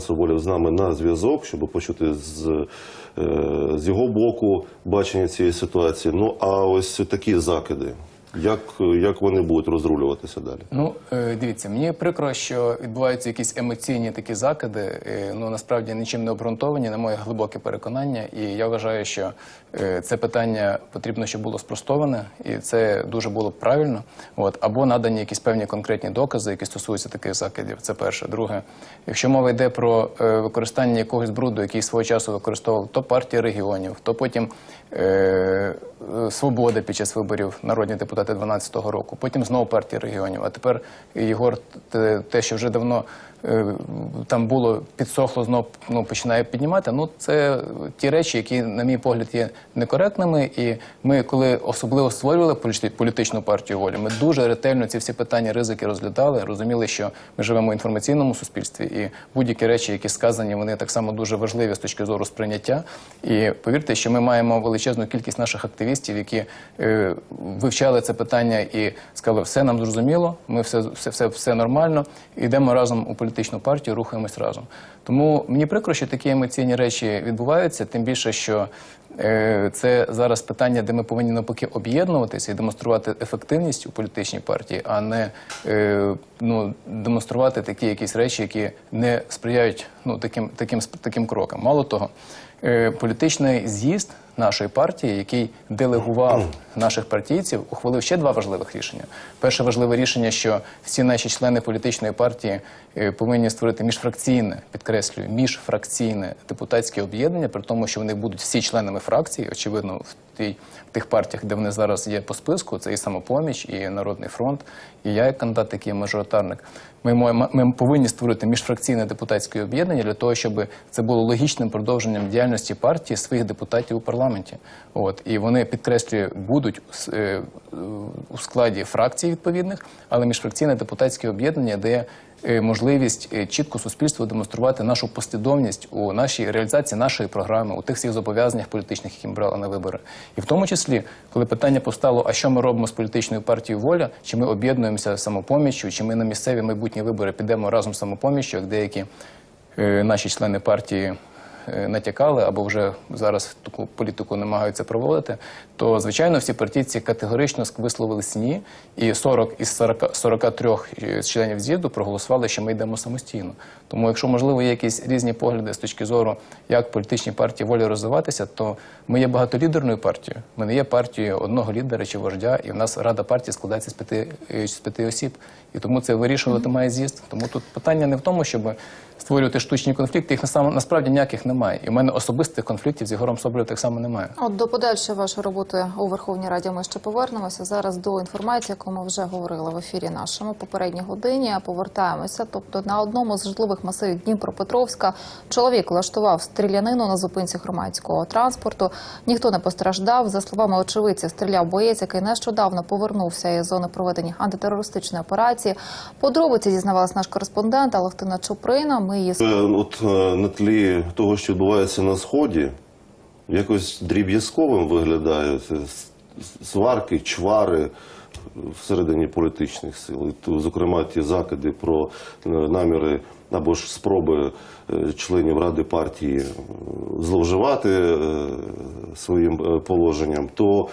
Соболєв з нами на зв'язок, щоб почути з, е, з його боку бачення цієї ситуації. Ну а ось такі закиди. Як, як вони будуть розрулюватися далі? Ну, е, дивіться, мені прикро, що відбуваються якісь емоційні такі закиди. е, Ну насправді нічим не обґрунтовані, на моє глибоке переконання. І я вважаю, що е, це питання потрібно, щоб було спростоване, і це дуже було б правильно. От або надані якісь певні конкретні докази, які стосуються таких закидів. Це перше. Друге, якщо мова йде про використання якогось бруду, який свого часу використовував то партія регіонів, то потім е, свобода під час виборів народні депутати 12-го року, потім знову партія регіонів. А тепер Єгор, те, що вже давно там було підсохло, знов ну, починає піднімати. Ну це ті речі, які, на мій погляд, є некоректними. І ми, коли особливо створювали політичну партію волі, ми дуже ретельно ці всі питання ризики розглядали, розуміли, що ми живемо в інформаційному суспільстві, і будь-які речі, які сказані, вони так само дуже важливі з точки зору сприйняття. І повірте, що ми маємо величезну кількість наших активістів, які е, вивчали це питання і сказали, все нам зрозуміло, ми все, все, все, все нормально, йдемо разом у політичну партію, рухаємось разом. Тому мені прикро, що такі емоційні речі відбуваються, тим більше, що е, це зараз питання, де ми повинні навпаки об'єднуватися і демонструвати ефективність у політичній партії, а не е, ну, демонструвати такі якісь речі, які не сприяють ну, таким, таким, таким крокам. Мало того, е, політичний з'їзд нашої партії, який делегував наших партійців, ухвалив ще два важливих рішення. Перше важливе рішення, що всі наші члени політичної партії е, повинні створити міжфракційне, підкреслюю, міжфракційне депутатське об'єднання, при тому, що вони будуть всі членами фракції, очевидно, в тих партіях, де вони зараз є по списку, це і самопоміч, і Народний фронт, і я як кандидат, який мажоритарник. Ми, ми повинні створити міжфракційне депутатське об'єднання для того, щоб це було логічним продовженням діяльності партії своїх депутатів у парламенті. От і вони підкреслюю, будуть е, у складі фракцій відповідних, але міжфракційне депутатське об'єднання дає е, можливість е, чітко суспільству демонструвати нашу послідовність у нашій реалізації нашої програми, у тих всіх зобов'язаннях політичних, які ми брали на вибори. І в тому числі, коли питання постало, а що ми робимо з політичною партією воля, чи ми об'єднуємося самопоміччю, чи ми на місцеві майбутні вибори підемо разом з самопоміччю, як деякі е, наші члени партії натякали або вже зараз таку політику намагаються проводити, то звичайно всі партійці категорично висловились ні, і 40 із 40, 43 членів з'їзду проголосували, що ми йдемо самостійно. Тому, якщо можливо є якісь різні погляди з точки зору, як політичні партії волі розвиватися, то ми є багатолідерною партією. Ми не є партією одного лідера чи вождя, і в нас рада партії складається з п'яти е, з п'яти осіб. І тому це вирішувати має з'їзд. Тому тут питання не в тому, щоб створювати штучні конфлікти. Їх насправді ніяких немає. І в мене особистих конфліктів з Ігорем Соболєвим так само немає. От до подальшої вашої роботи у Верховній Раді ми ще повернемося. Зараз до інформації, яку ми вже говорили в ефірі нашому попередній годині. Повертаємося. Тобто на одному з житлових масивів Дніпропетровська чоловік влаштував стрілянину на зупинці громадського транспорту. Ніхто не постраждав. За словами очевидців, стріляв боєць, який нещодавно повернувся із зони проведення антитерористичної операції. Подробиці дізнавалась наш кореспондент Алевтина Чуприна. Ми її Е, От е, на тлі того, що відбувається на сході, якось дріб'язковим виглядає сварки, чвари всередині політичних сил. Зокрема, ті закиди про е, наміри або ж спроби е, членів Ради партії е, зловживати своїм положенням, то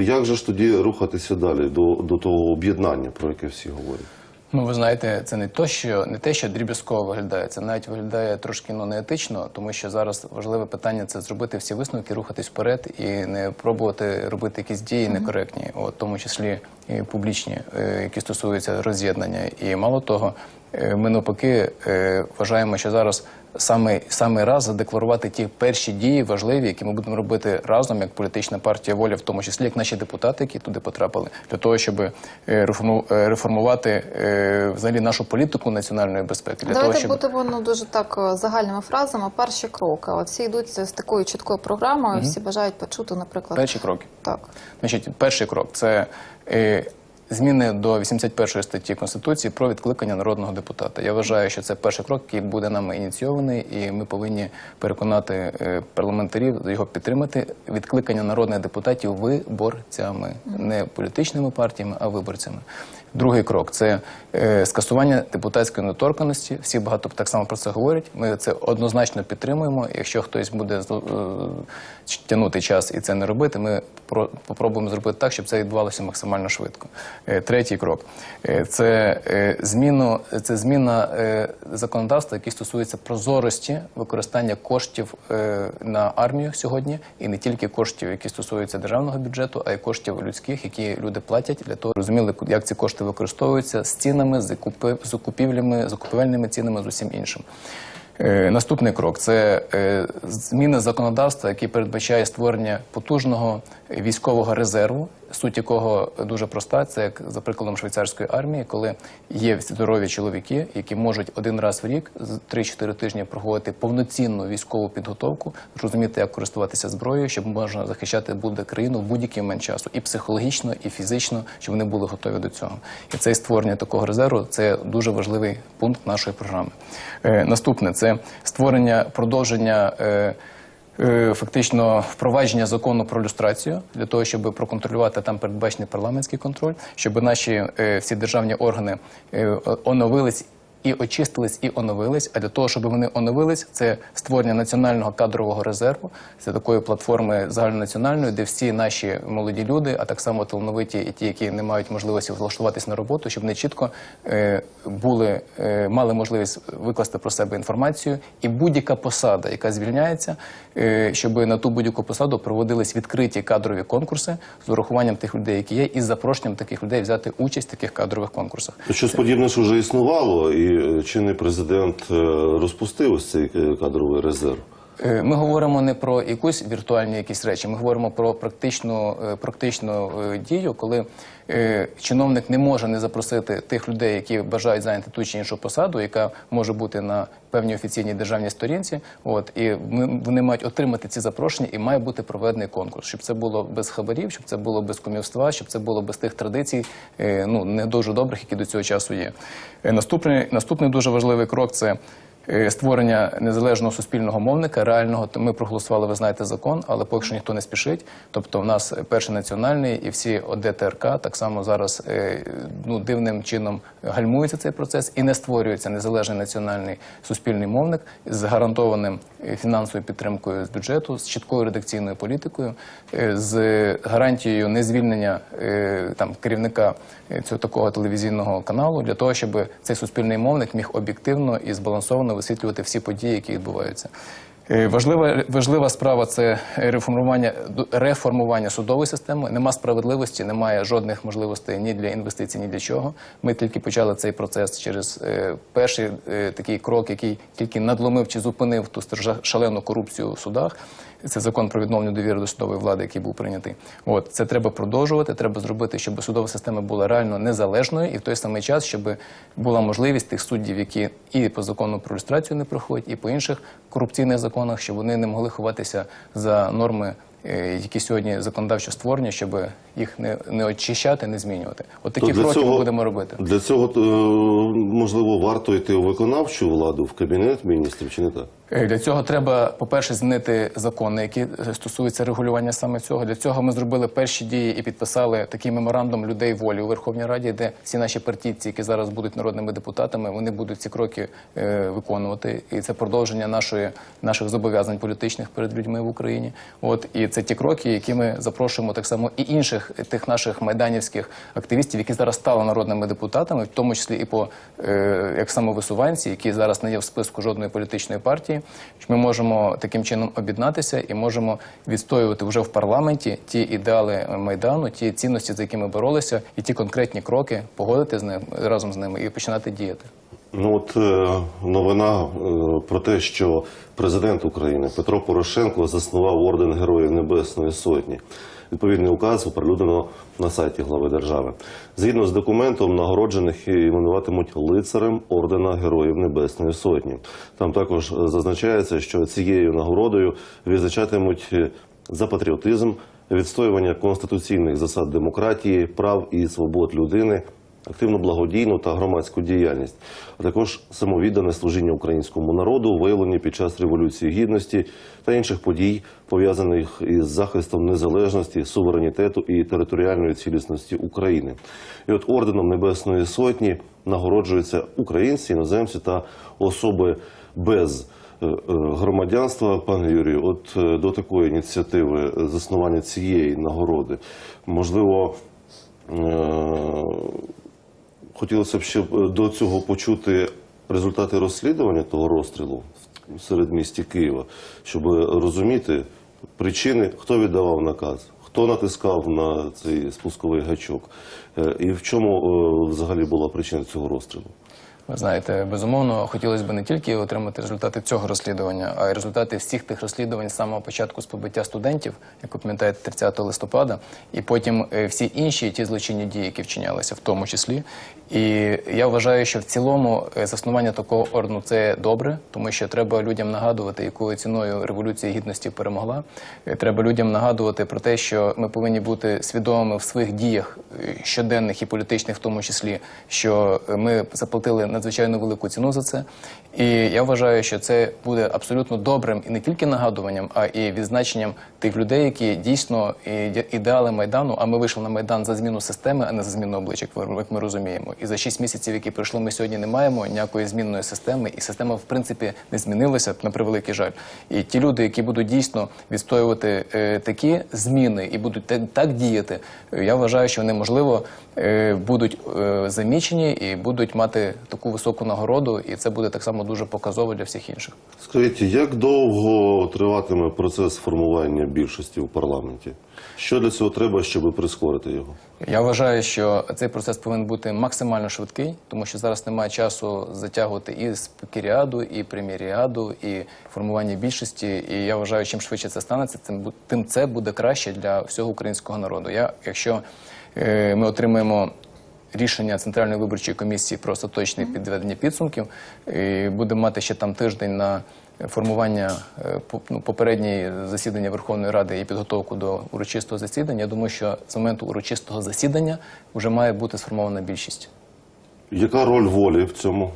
як же ж тоді рухатися далі до, до того об'єднання, про яке всі говорять? Ну, ви знаєте, це не то, що не те, що дріб'язково виглядає, це навіть виглядає трошки ну, неетично, тому що зараз важливе питання це зробити всі висновки, рухатись вперед і не пробувати робити якісь дії некоректні, от, в тому числі і публічні, е, які стосуються роз'єднання. І мало того, е, ми навпаки е, вважаємо, що зараз саме, саме раз задекларувати ті перші дії важливі, які ми будемо робити разом, як політична партія воля, в тому числі як наші депутати, які туди потрапили, для того, щоб е, е, реформувати е, взагалі нашу політику національної безпеки. Для Давайте того, щоб будемо ну, дуже так загальними фразами. Перші кроки. От всі йдуть з такою чіткою програмою, всі бажають почути, наприклад, перші кроки. так. Значить, перший крок це зміни до 81 статті Конституції про відкликання народного депутата. Я вважаю, що це перший крок, який буде нами ініційований, і ми повинні переконати е, парламентарів його підтримати. Відкликання народних депутатів виборцями, не політичними партіями, а виборцями. Другий крок це е, скасування депутатської недоторканності. Всі багато так само про це говорять. Ми це однозначно підтримуємо. Якщо хтось буде е, тягнути час і це не робити, ми про- попробуємо зробити так, щоб це відбувалося максимально швидко. Е, Третій крок е, це е, це зміна законодавства, яке стосується прозорості використання коштів на армію сьогодні, і не тільки коштів, які стосуються державного бюджету, а й коштів людських, які люди платять для того, розуміли, як ці кошти використовуються з цінами, з закупівлями, закупівельними цінами з усім іншим. Е, Наступний крок це зміни законодавства, який передбачає створення потужного військового резерву, суть якого дуже проста. Це як за прикладом швейцарської армії, коли є здорові чоловіки, які можуть один раз в рік з 3-4 тижні проходити повноцінну військову підготовку, розуміти, як користуватися зброєю, щоб можна захищати буде країну в будь-який момент часу, і психологічно, і фізично, щоб вони були готові до цього. І це створення такого резерву це дуже важливий пункт нашої програми. Е, наступне це створення продовження. Е, Фактично впровадження закону про люстрацію для того, щоб проконтролювати там передбачений парламентський контроль, щоб наші е, всі державні органи е, оновились і очистились, і оновились. А для того, щоб вони оновились, це створення національного кадрового резерву, це такої платформи загальнонаціональної, де всі наші молоді люди, а так само талановиті і ті, які не мають можливості влаштуватись на роботу, щоб вони чітко е, були, е, мали можливість викласти про себе інформацію, і будь-яка посада, яка звільняється, е, щоб на ту будь-яку посаду проводились відкриті кадрові конкурси з урахуванням тих людей, які є, і з запрошенням таких людей взяти участь в таких кадрових конкурсах. Щось подібне вже існувало, і чинний президент е, розпустив ось цей е, кадровий резерв. Е, Ми говоримо не про якусь віртуальні якісь речі, ми говоримо про практичну, е, практичну е, дію, коли чиновник не може не запросити тих людей, які бажають зайняти ту чи іншу посаду, яка може бути на певній офіційній державній сторінці. От і вони мають отримати ці запрошення, і має бути проведений конкурс, щоб це було без хабарів, щоб це було без кумівства, щоб це було без тих традицій, ну не дуже добрих, які до цього часу є. Наступний, наступний дуже важливий крок це. Е, створення незалежного суспільного мовника реального. Ми проголосували, ви знаєте, закон, але поки що ніхто не спішить. Тобто, в нас перший національний і всі ОДТРК так само зараз е, ну дивним чином гальмується цей процес і не створюється незалежний національний суспільний мовник з гарантованим е, фінансовою підтримкою з бюджету, з чіткою редакційною політикою, з гарантією незвільнення там керівника цього такого телевізійного каналу для того, щоб цей суспільний мовник міг об'єктивно і збалансовано висвітлювати всі події, які відбуваються. Е, Важлива, важлива справа це реформування, реформування судової системи. Нема справедливості, немає жодних можливостей ні для інвестицій, ні для чого. Ми тільки почали цей процес через е, перший е, такий крок, який тільки надломив чи зупинив ту шалену корупцію в судах. Це закон про відновлення довіри до судової влади, який був прийнятий. От це треба продовжувати. Треба зробити, щоб судова система була реально незалежною, і в той самий час, щоб була можливість тих суддів, які і по закону про люстрацію не проходять, і по інших корупційних законах, щоб вони не могли ховатися за норми. е, Які сьогодні законодавчо створені, щоб їх не, не очищати, не змінювати. От такі То кроки ми будемо робити. Для цього е, можливо варто йти у виконавчу владу в кабінет міністрів, чи не так? Е, Для цього треба, по-перше, змінити закони, які е, стосуються регулювання саме цього. Для цього ми зробили перші дії і підписали такий меморандум людей волі у Верховній Раді, де всі наші партійці, які зараз будуть народними депутатами, вони будуть ці кроки е, виконувати. І це продовження нашої наших зобов'язань політичних перед людьми в Україні. От і це ті кроки, які ми запрошуємо так само і інших тих наших майданівських активістів, які зараз стали народними депутатами, в тому числі і по е, як самовисуванці, які зараз не є в списку жодної політичної партії. Що Ми можемо таким чином об'єднатися і можемо відстоювати вже в парламенті ті ідеали майдану, ті цінності, за якими боролися, і ті конкретні кроки погодити з ним разом з ними і починати діяти. Ну от е, новина е, про те, що президент України Петро Порошенко заснував орден Героїв Небесної Сотні. Відповідний указ оприлюднено на сайті глави держави. Згідно з документом, нагороджених іменуватимуть лицарем ордена Героїв Небесної Сотні. Там також е, зазначається, що цією нагородою відзначатимуть за патріотизм, відстоювання конституційних засад демократії, прав і свобод людини, активну благодійну та громадську діяльність, а також самовіддане служіння українському народу, виявлені під час Революції Гідності та інших подій, пов'язаних із захистом незалежності, суверенітету і територіальної цілісності України. І от орденом Небесної Сотні нагороджуються українці, іноземці та особи без е, е, громадянства. Пане Юрію, от е, до такої ініціативи заснування цієї нагороди, можливо, хотілося б ще до цього почути результати розслідування того розстрілу в середмісті Києва, щоб розуміти причини, хто віддавав наказ, хто натискав на цей спусковий гачок, е, і в чому е, взагалі була причина цього розстрілу. Ви знаєте, безумовно, хотілося б не тільки отримати результати цього розслідування, а й результати всіх тих розслідувань з самого початку з побиття студентів, як ви пам'ятаєте, 30 листопада, і потім е, всі інші ті злочинні дії, які вчинялися, в тому числі. І я вважаю, що в цілому е, заснування такого ордену це добре, тому що треба людям нагадувати, якою ціною революція гідності перемогла. Е, Треба людям нагадувати про те, що ми повинні бути свідомими в своїх діях щоденних і політичних, в тому числі, що ми заплатили надзвичайно велику ціну за це. І я вважаю, що це буде абсолютно добрим і не тільки нагадуванням, а і відзначенням тих людей, які дійсно ідеали майдану. А ми вийшли на майдан за зміну системи, а не за зміну обличчя, як ми розуміємо. І за шість місяців, які пройшли, ми сьогодні не маємо ніякої змінної системи, і система в принципі не змінилася на превеликий жаль. І ті люди, які будуть дійсно відстоювати е, такі зміни і будуть так діяти, е, я вважаю, що вони можливо е, будуть замічені і будуть мати таку високу нагороду, і це буде так само дуже показово для всіх інших. Скажіть, як довго триватиме процес формування більшості в парламенті? Що для цього треба, щоб прискорити його? Я вважаю, що цей процес повинен бути максимально швидкий, тому що зараз немає часу затягувати і спікеріаду, і прем'єріаду, і формування більшості. І я вважаю, чим швидше це станеться, тим тим це буде краще для всього українського народу. Я, якщо е, ми отримаємо рішення Центральної виборчої комісії про остаточне підведення підсумків, і будемо мати ще там тиждень на формування е, ну, попередньої засідання Верховної Ради і підготовку до урочистого засідання. Я думаю, що з моменту урочистого засідання вже має бути сформована більшість. Яка роль волі в цьому?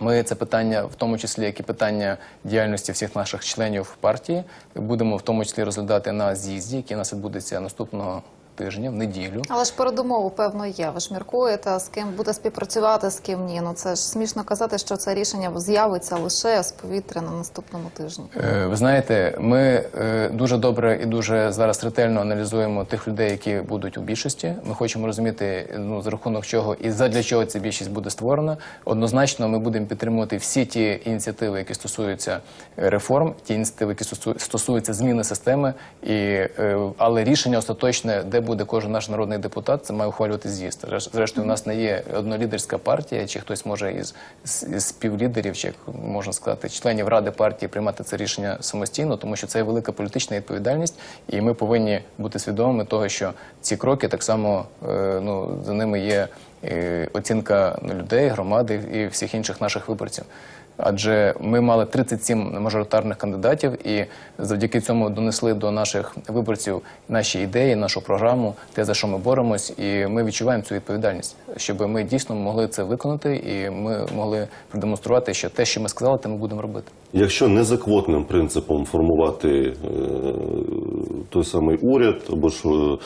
Ми це питання, в тому числі як і питання діяльності всіх наших членів партії, будемо в тому числі розглядати на з'їзді, який у нас відбудеться наступного тижня, в неділю. Але ж передумови, певно, є. Ви ж міркуєте, з ким буде співпрацювати, з ким ні. Ну це ж смішно казати, що це рішення з'явиться лише з повітря на наступному тижні. Е, Ви знаєте, ми е, дуже добре і дуже зараз ретельно аналізуємо тих людей, які будуть у більшості. Ми хочемо розуміти, ну за рахунок чого і задля чого ця більшість буде створена. Однозначно, ми будемо підтримувати всі ті ініціативи, які стосуються е, реформ, ті ініціативи, які стосу- стосуються зміни системи. І е, але рішення остаточне, де буде кожен наш народний депутат, це має ухвалювати з'їзд. Зрештою, у нас не є однолідерська партія, чи хтось може із, співлідерів, чи як можна сказати, членів ради партії приймати це рішення самостійно, тому що це є велика політична відповідальність, і ми повинні бути свідомими того, що ці кроки так само е, ну за ними є оцінка ну, людей, громади і всіх інших наших виборців. Адже ми мали 37 мажоритарних кандидатів, і завдяки цьому донесли до наших виборців наші ідеї, нашу програму, те за що ми боремось, і ми відчуваємо цю відповідальність, щоб ми дійсно могли це виконати, і ми могли продемонструвати, що те, що ми сказали, те ми будемо робити. Якщо не за квотним принципом формувати е, той самий уряд або ж е,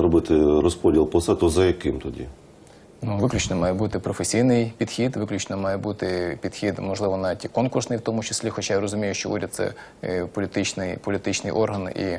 робити розподіл посад, то за яким тоді? Ну, виключно має бути професійний підхід, виключно має бути підхід, можливо, навіть і конкурсний, в тому числі. Хоча я розумію, що уряд це е, політичний, політичний орган і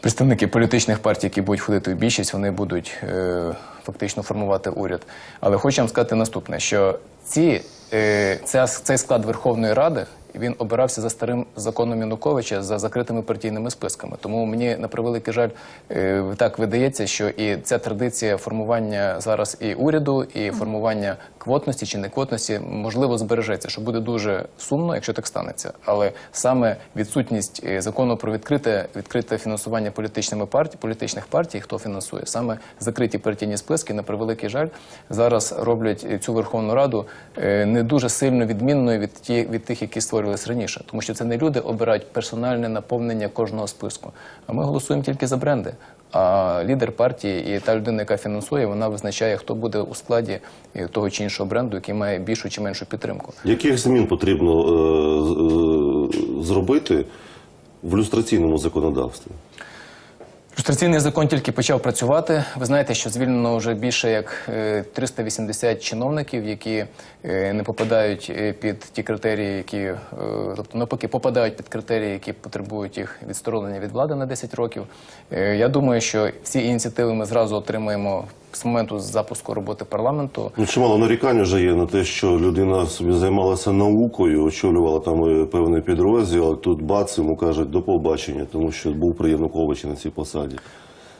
представники політичних партій, які будуть входити в більшість, вони будуть е, фактично формувати уряд. Але хочу вам сказати наступне: що ці, е, ця, цей склад Верховної Ради. Він обирався за старим законом Януковича за закритими партійними списками. Тому мені на превеликий жаль е, так видається, що і ця традиція формування зараз і уряду, і формування квотності чи неквотності можливо збережеться, що буде дуже сумно, якщо так станеться. Але саме відсутність е, закону про відкрите відкрите фінансування політичними партій, політичних партій, хто фінансує, саме закриті партійні списки, на превеликий жаль, зараз роблять цю Верховну Раду е, не дуже сильно відмінною від ті від тих, які створювалися раніше, тому що це не люди обирають персональне наповнення кожного списку. А ми голосуємо тільки за бренди. А лідер партії і та людина, яка фінансує, вона визначає, хто буде у складі того чи іншого бренду, який має більшу чи меншу підтримку. Яких змін потрібно е, е, зробити в люстраційному законодавстві? Люстраційний закон тільки почав працювати. Ви знаєте, що звільнено вже більше як е, 380 чиновників, які е, не попадають е, під ті критерії, які е, тобто навпаки попадають під критерії, які потребують їх відсторонення від влади на 10 років. Е, Я думаю, що всі ініціативи ми зразу отримаємо з моменту запуску роботи парламенту. Ну, чимало нарікань вже є на те, що людина собі займалася наукою, очолювала там е, певний підрозділ, а тут бац, йому кажуть до побачення, тому що був при Януковичі на цій посаді.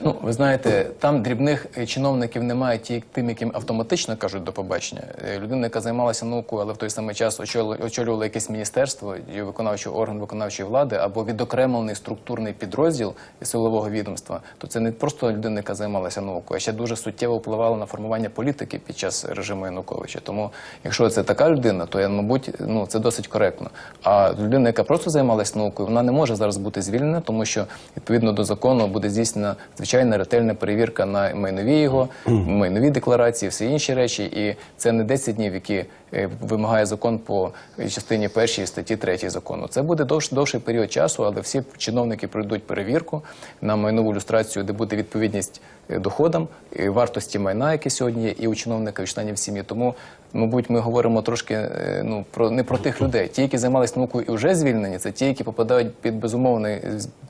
Ну, ви знаєте, там дрібних е, чиновників немає ті, тим, яким автоматично кажуть до побачення. Е, Людина, яка займалася наукою, але в той самий час очолювала, якесь міністерство, виконавчий орган виконавчої влади або відокремлений структурний підрозділ силового відомства, то це не просто людина, яка займалася наукою, а ще дуже суттєво впливала на формування політики під час режиму Януковича. Тому, якщо це така людина, то я, мабуть, ну це досить коректно. А людина, яка просто займалася наукою, вона не може зараз бути звільнена, тому що відповідно до закону буде здійснена звичайна ретельна перевірка на майнові його, майнові декларації, всі інші речі. І це не 10 днів, які е, вимагає закон по частині першій статті 3 закону. Це буде довш, довший період часу, але всі чиновники пройдуть перевірку на майнову люстрацію, де буде відповідність е, доходам, вартості майна, яке сьогодні є, і у чиновника, і у членів сім'ї. Тому, мабуть, ми говоримо трошки е, ну про не про тих людей. Ті, які займалися наукою і вже звільнені, це ті, які попадають під безумовне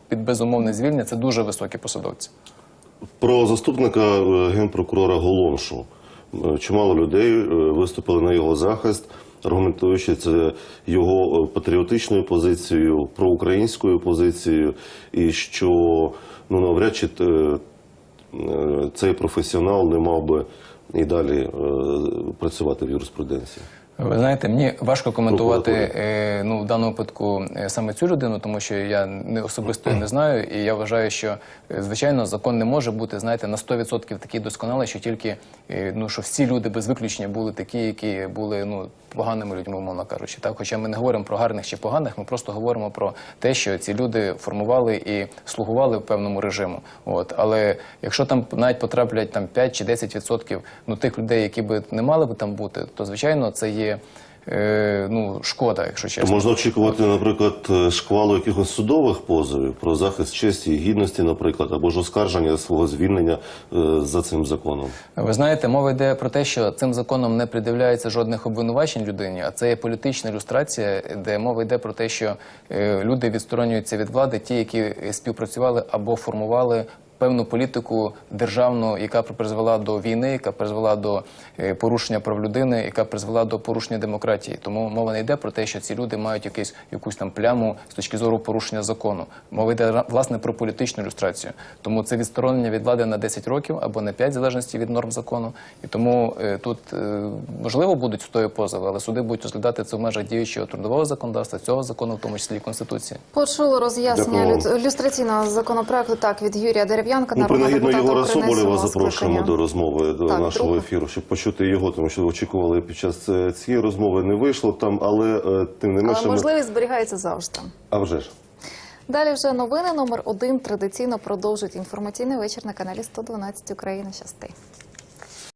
під безумовне звільнення. Це дуже високі посадовці. Про заступника е, генпрокурора Голомшу. Е, Чимало людей е, виступили на його захист, аргументуючи це його патріотичною позицією, проукраїнською позицією, і що ну навряд чи цей професіонал не мав би і далі працювати в юриспруденції. Ви знаєте, мені важко коментувати е, ну в даному випадку е, саме цю людину, тому що я не особисто її не знаю, і я вважаю, що е, звичайно закон не може бути, знаєте, на 100% такий досконалий, що тільки е, ну що всі люди без виключення були такі, які були ну поганими людьми, умовно кажучи. Так, хоча ми не говоримо про гарних чи поганих, ми просто говоримо про те, що ці люди формували і слугували в певному режиму. От але якщо там навіть потраплять там 5 чи 10% ну тих людей, які би не мали би там бути, то звичайно це є. Е, ну, шкода, якщо То чесно. можна очікувати, наприклад, е, шквалу якихось судових позовів про захист честі і гідності, наприклад, або ж оскарження свого звільнення е, за цим законом. Ви знаєте, мова йде про те, що цим законом не придивляється жодних обвинувачень людині, а це є політична ілюстрація, де мова йде про те, що е, люди відсторонюються від влади, ті, які співпрацювали або формували. Певну політику державну, яка призвела до війни, яка призвела до порушення прав людини, яка призвела до порушення демократії. Тому мова не йде про те, що ці люди мають якийсь якусь там пляму з точки зору порушення закону. Мова йде власне про політичну ілюстрацію. Тому це відсторонення від влади на 10 років або на 5, в залежності від норм закону. І тому е, тут е, можливо будуть судові позови, але суди будуть розглядати це в межах діючого трудового законодавства, цього закону, в тому числі і конституції. Почули роз'яснення люстраційного законопроекту так від Юрія Дерев'янка, Ну, принагідно Єгора Соболєва запрошуємо до розмови до Так, нашого ефіру, щоб почути його, тому що очікували під час е, цієї розмови не вийшло там, але е, тим не менше. Але ми- можливість зберігається завжди. А вже ж. Далі вже новини номер один традиційно продовжують інформаційний вечір на каналі 112 Україна. Щасти.